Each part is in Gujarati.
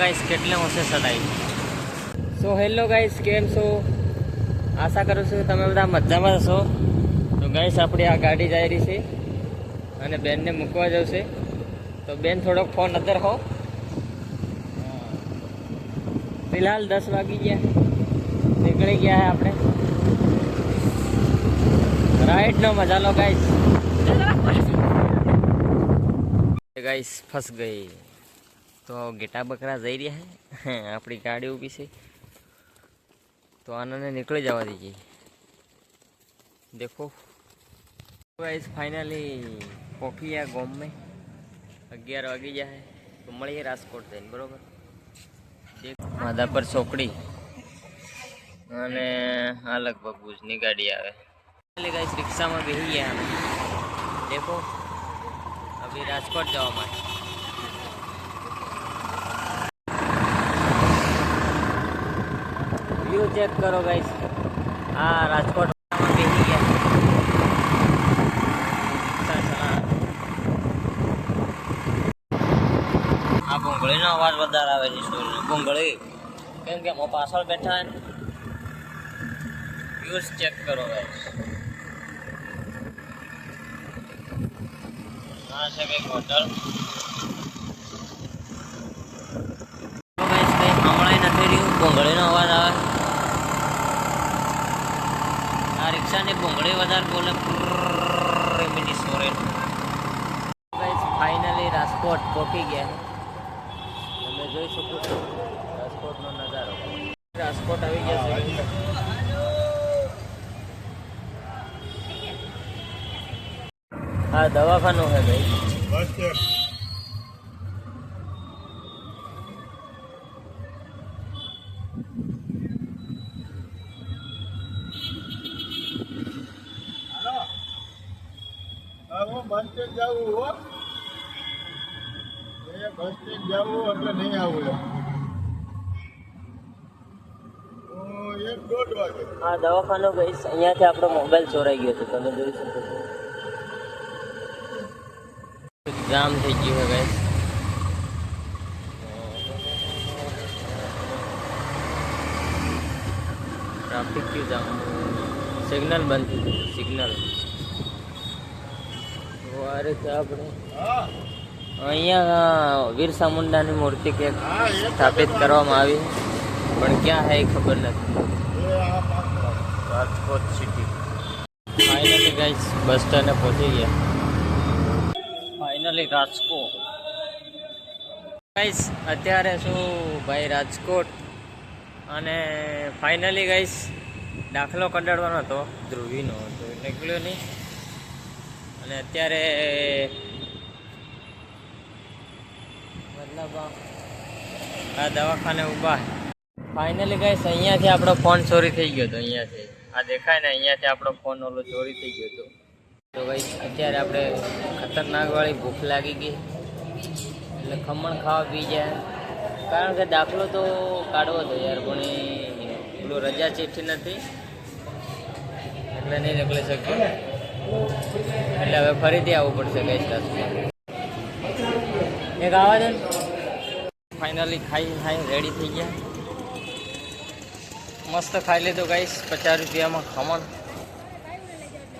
ગાઈસ કેટલે હશે સડાઈ સો હેલો ગાઈસ કેમ છો? આશા કરું છું તમે બધા મજામાં છો તો ગાઈસ આપણી આ ગાડી જઈ રહી છે અને બેનને મૂકવા જશે તો બેન થોડોક ફોન અંદર હો. ફિલહાલ દસ વાગી ગયા. નીકળી ગયા આપણે. રાઈડ નો મજા લો ગાઈસ ગાઈસ ફસ ગઈ. તો ઘેટા બકરા જઈ રહ્યા છે આપણી ગાડી ઊભી છે. તો આનાને નીકળી જવા દીજે દેખો. ગાઈસ ફાઇનલી પહોંચી ગયા ગોમ મેં અગિયાર વાગી જાય તો મળીએ રાજકોટ થઈને બરાબર? માધાપર ચોકડી અને આ લગભગ ભુજની ગાડી આવે. એટલે રિક્ષામાં બેસી ગયા દેખો. અભી રાજકોટ જવા માટે. ચેક કરો ગાઈસ આ રાજકોટ આ ભૂંગળીનો અવાજ વધારે આવે છે સ્ટોરીનો ભૂંગળી કેમ કે હું પાછળ બેઠા ને? વ્યૂઝ ચેક કરો ગાઈસ આ છે કંઈક હોટલ ભૂંગળીનો અવાજ આવે આ રિક્ષાની ભૂંગળી વધારે બોલે મિની ફાઇનલી રાજકોટ પહોંચી ગયા તમે જોઈ શકો છો, રાજકોટનો નજારો. રાજકોટ આવી ગયા છે. હા દવાખાનું છે, ભાઈ. હો દવાખાનું ગઈ અહીંયાથી આપણો મોબાઈલ ચોરાઈ ગયો હતો તમે જોઈ શકો જામ થઈ ગયું હવે. ટ્રાફિક ક્યુ જામ સિગ્નલ બંધ થઈ ગયું, સિગ્નલ. આ તો આપણે અહીંયા વીરસા મુંડાની મૂર્તિ કે સ્થાપિત કરવામાં આવી. પણ ક્યાં હે ખબર નથી. Rajkot city finally guys bus સ્ટેન્ડે પહોંચી ગયા. ફાઇનલી રાજકોટ. ગાઈસ અત્યારે શું ભાઈ રાજકોટ? અને ફાઇનલી ગાઈસ દાખલો કઢાડવાનો હતો. ધ્રુવીનો હતો નીકળ્યો નહીં. અને અત્યારે મતલબ આ દવાખાને ઊભા. ફાઇનલી ગાઈસ અહીંયાથી આપણો ફોન ચોરી થઈ ગયો હતો, અહીંયાથી. આ દેખાય ને, અહીંયાથી આપણો ફોન ઓલો ચોરી થઈ ગયો હતો. તો ગાઈસ અત્યારે આપણે ખતરનાકવાળી ભૂખ લાગી ગઈ. એટલે ખમણ ખાવા પી ગયા. કારણ કે દાખલો તો કાઢવો હતો યાર પણ એ રજા ચીઠી નથી. એટલે નહીં નીકળી શક્યો. એટલે હવે ફરીથી આવવું પડશે ગેસ ક્લાસમાં એક આવા દે ફાઇનલી ખાઈ ખાઈ રેડી થઈ ગયા. મસ્ત ખાઈ લીધું ગાઈશ પચાસ રૂપિયામાં ખમણ.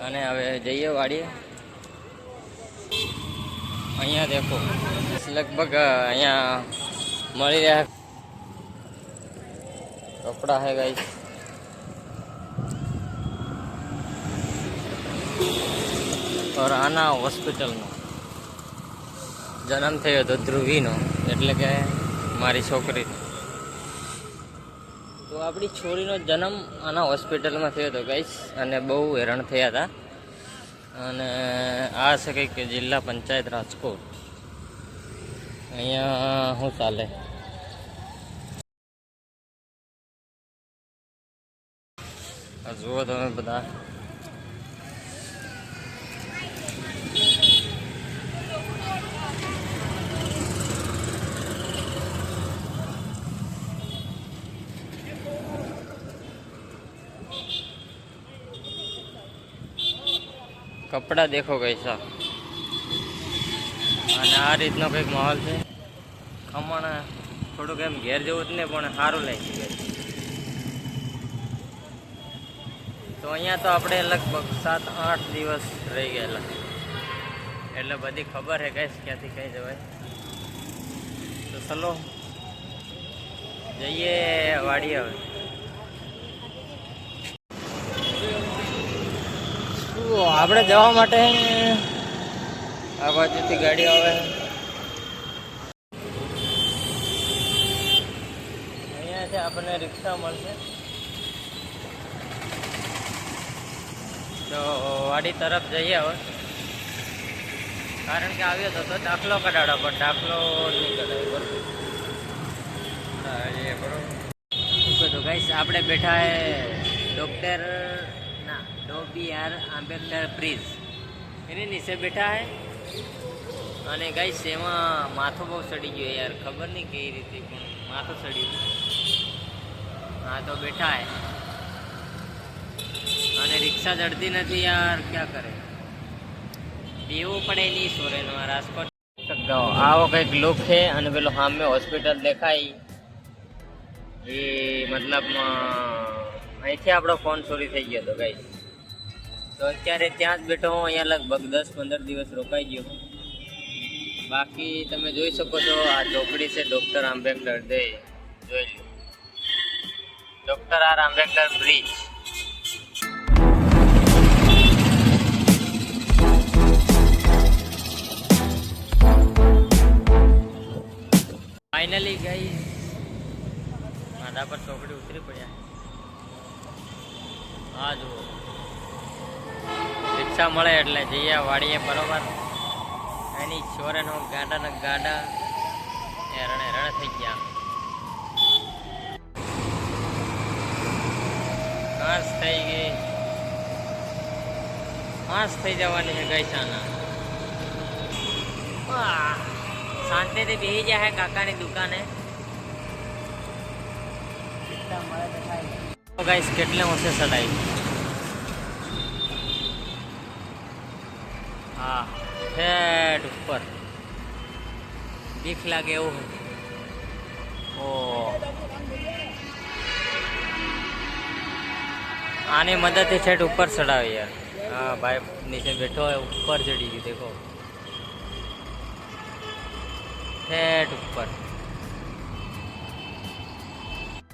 અને હવે જઈએ વાડીએ. અહીંયા દેખો. લગભગ અહીંયા મળી રહ્યા. કપડાં હે ગાઈસ ઓર આના હોસ્પિટલનો. જન્મ થયો હતો ધ્રુવીનો એટલે કે મારી છોકરીનો. તો આપણી છોરીનો જન્મ આના હોસ્પિટલમાં થયો હતો ગઈશ અને બહુ હેરાન થયા હતા. અને આ છે કંઈક જિલ્લા પંચાયત રાજકોટ. અહીંયા શું ચાલે. જુઓ તમે બધા. કપડા દેખો કૈસા અને આ રીતનો કંઈક માહોલ છે. ખમણ થોડુંક એમ ઘેર જેવું જ ને પણ સારું લાગી. ગયું તો અહીંયા તો આપણે લગભગ સાત આઠ દિવસ રહી ગયેલા. એટલે બધી ખબર હે કઈશ ક્યાંથી કઈ જવાય. તો ચલો, જઈએ વાડી હવે. આપણે જવા માટે આ બાજુથી ગાડી આવે. અહીંયાથી આપણને રિક્ષા મળશે. તો વાડી તરફ જઈએ હવે. કારણ કે આવ્યો તો તો દાખલો કઢાડો પણ દાખલો નહીં કઢાવ્યો બરોબર. શું આપણે બેઠા હે ડૉક્ટર ના, Dr B R Ambedkar bridge એની નીચે બેઠા હે. અને ગાઈશ એમાં માથું બહુ સડી ગયું યાર, ખબર નહીં કઈ રીતે પણ માથું સડ્યું હા, તો બેઠા હે. અને રિક્ષા ચડતી નથી યાર, ક્યાં કરે? દેવું પડે નહીં સોરેનમાં રાજકોટ. આવો કંઈક લુક છે અને પેલો સામે હોસ્પિટલ દેખાય. એ મતલબ અહીંથી આપણો ફોન ચોરી થઈ ગયો હતો ગાઈ તો અત્યારે ત્યાં જ બેઠો હું, અહીંયા લગભગ દસ પંદર દિવસ રોકાઈ ગયો. બાકી તમે જોઈ શકો છો, આ ચોપડી છે ડૉક્ટર આંબેડકર દે, જોઈ લો. Doctor R Ambedkar bridge. Finally ગઈ. માથા પર ચોકડી ઉતરી પડ્યા. હા જુઓ. રિક્ષા મળે એટલે જઈએ વાડીએ બરોબર? એની છોરે નો ગાડા ને ગાડા હેરણે હેરણ થઈ ગયા. ઘાસ થઈ ગઈ. ઘાસ થઈ જવાની છે ગઈ સાના આહ, શાંતિથી બેસી જાય કાકાની દુકાને. ગાઈસ, કેટલે હશે સડાઈ? હા ઠેઠ ઉપર. બીક લાગે એવું. ઓ. આની મદદથી છેટ ઉપર ચડાવે યાર. હા, ભાઈ, નીચે બેઠો હોય, ઉપર ચડી ગયું, દેખો. ઠેઠ ઉપર.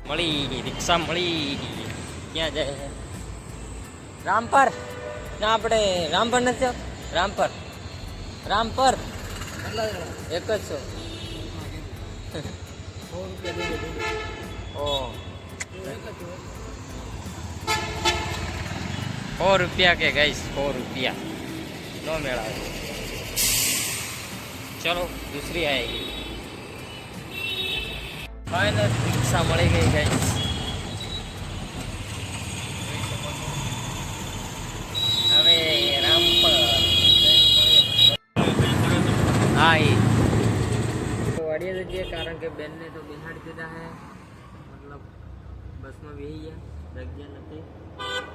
મળી રિક્ષા મળી ક્યાં જાય? રામપર. ના, આપણે રામપર નથી રામપર. રામપર. એક જ છો. ઓ. રૂપિયા કે ગઈશ સો રૂપિયા. નો મેળાવે. ચલો, દૂસરી આएगी ફાઇનલ રિક્ષા મળી ગઈ ગઈ હવે હા, એ. વાડીએ જઈએ, કારણ કે બેનને તો બિહાડી દીધા હે મતલબ બસમાં બેસી ગયા, જગ્યા નથી.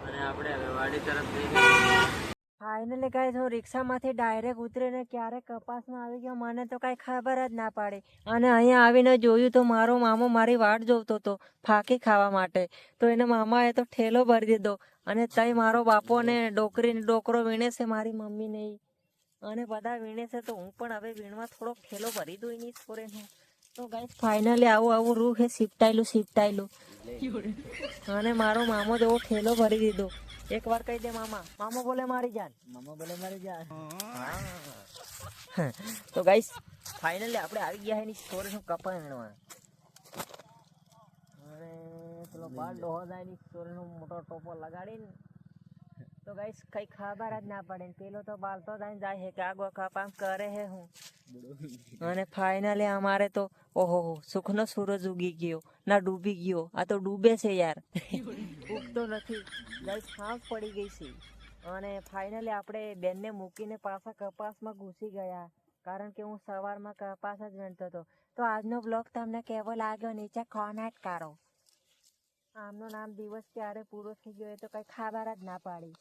અને આપણે હવે વાડી તરફ જઈ ગયા ફાઇનલી ગાઈસ હું રિક્ષામાંથી ડાયરેક્ટ ઉતરીને ક્યારે કપાસમાં આવી ગયો. મને તો કાંઈ ખબર જ ના પાડી. અને અહીંયા આવીને જોયું તો મારો મામો મારી વાટ જોતો હતો ફાંકી ખાવા માટે. તો એને મામાએ તો ઠેલો ભરી દીધો. અને તઈ મારો બાપો ને ડોકરી, ડોકરો વીણે છે મારી મમ્મી ને અને બધા વીણે છે તો હું પણ હવે વીણવા થોડોક ઠેલો ભરી દઉં એની છોરેને તો ગાઈસ ફાઇનલી આવું આવું રૂ છે સિપટાયેલું સિપટાયેલું. અને મારો મામો જેવો ઠેલો ભરી દીધો. એક વાર કહી દે મામા. મામો બોલે મારી જાન. મામા બોલે મારી જાન. તો ગાઈસ ફાઇનલી આપણે આવી ગયા એની સ્ટોરી નું કપા વીણવા અને પેલો બાર ડોહો જાય ની સ્ટોરી નો મોટો ટોપો લગાડીને તો ગાઈસ, કઈ ખબર જ ના પડે. પેલો તો બાલતો જાય જાય હે કે આગો કપામ કરે હે હું. અને ફાઇનલી અમારે તો, ઓહો સુખનો સૂરજ ઉગી ગયો. ના, ડૂબી ગયો. આ તો ડૂબે છે યાર. ઉગતો નથી. ગાઈસ સાંજ પડી ગઈ છે. અને ફાઇનલી આપણે બેનને મૂકીને પાછા કપાસમાં ઘૂસી ગયા. કારણ કે હું સવારમાં કપાસ જ વીણતો હતો. તો આજનો બ્લોગ તમને કેવો લાગ્યો? નીચે કોમેન્ટ કરો. આમનું નામ દિવસ ક્યારે પૂરો થઈ ગયો એ તો કઈ ખબર જ ના પાડી.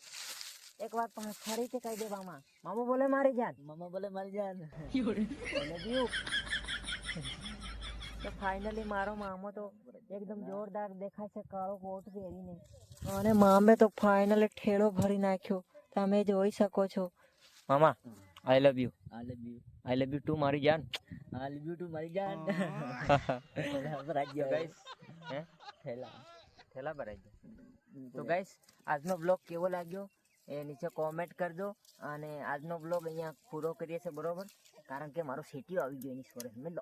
એક વાર પાછળ ફરીથી કહી દે મામા મામા બોલે મારી જાન. મામા બોલે મારી જાન. તો ફાઇનલી મારો મામો તો એકદમ જોરદાર દેખાય છે કાળો કોટ પહેરીને. અને મામે તો ફાઇનલી ઠેલો ભરી નાખ્યો. તમે જોઈ શકો છો. મામા I love you I love you I love you too મારી જાન. આઈ લવ યુ ટુ મારી જાન. રાજ્ય ગાઈસ હે? થેલા થેલા ભરાઈ ગયા તો ગાઈસ આજનો બ્લોગ કેવો લાગ્યો? એ નીચે કોમેન્ટ કરજો અને આજનો બ્લોગ અહીંયા પૂરો કરીએ છીએ બરોબર? કારણ કે મારો સિટીઓ આવી ગયો એની સ્વરે મેં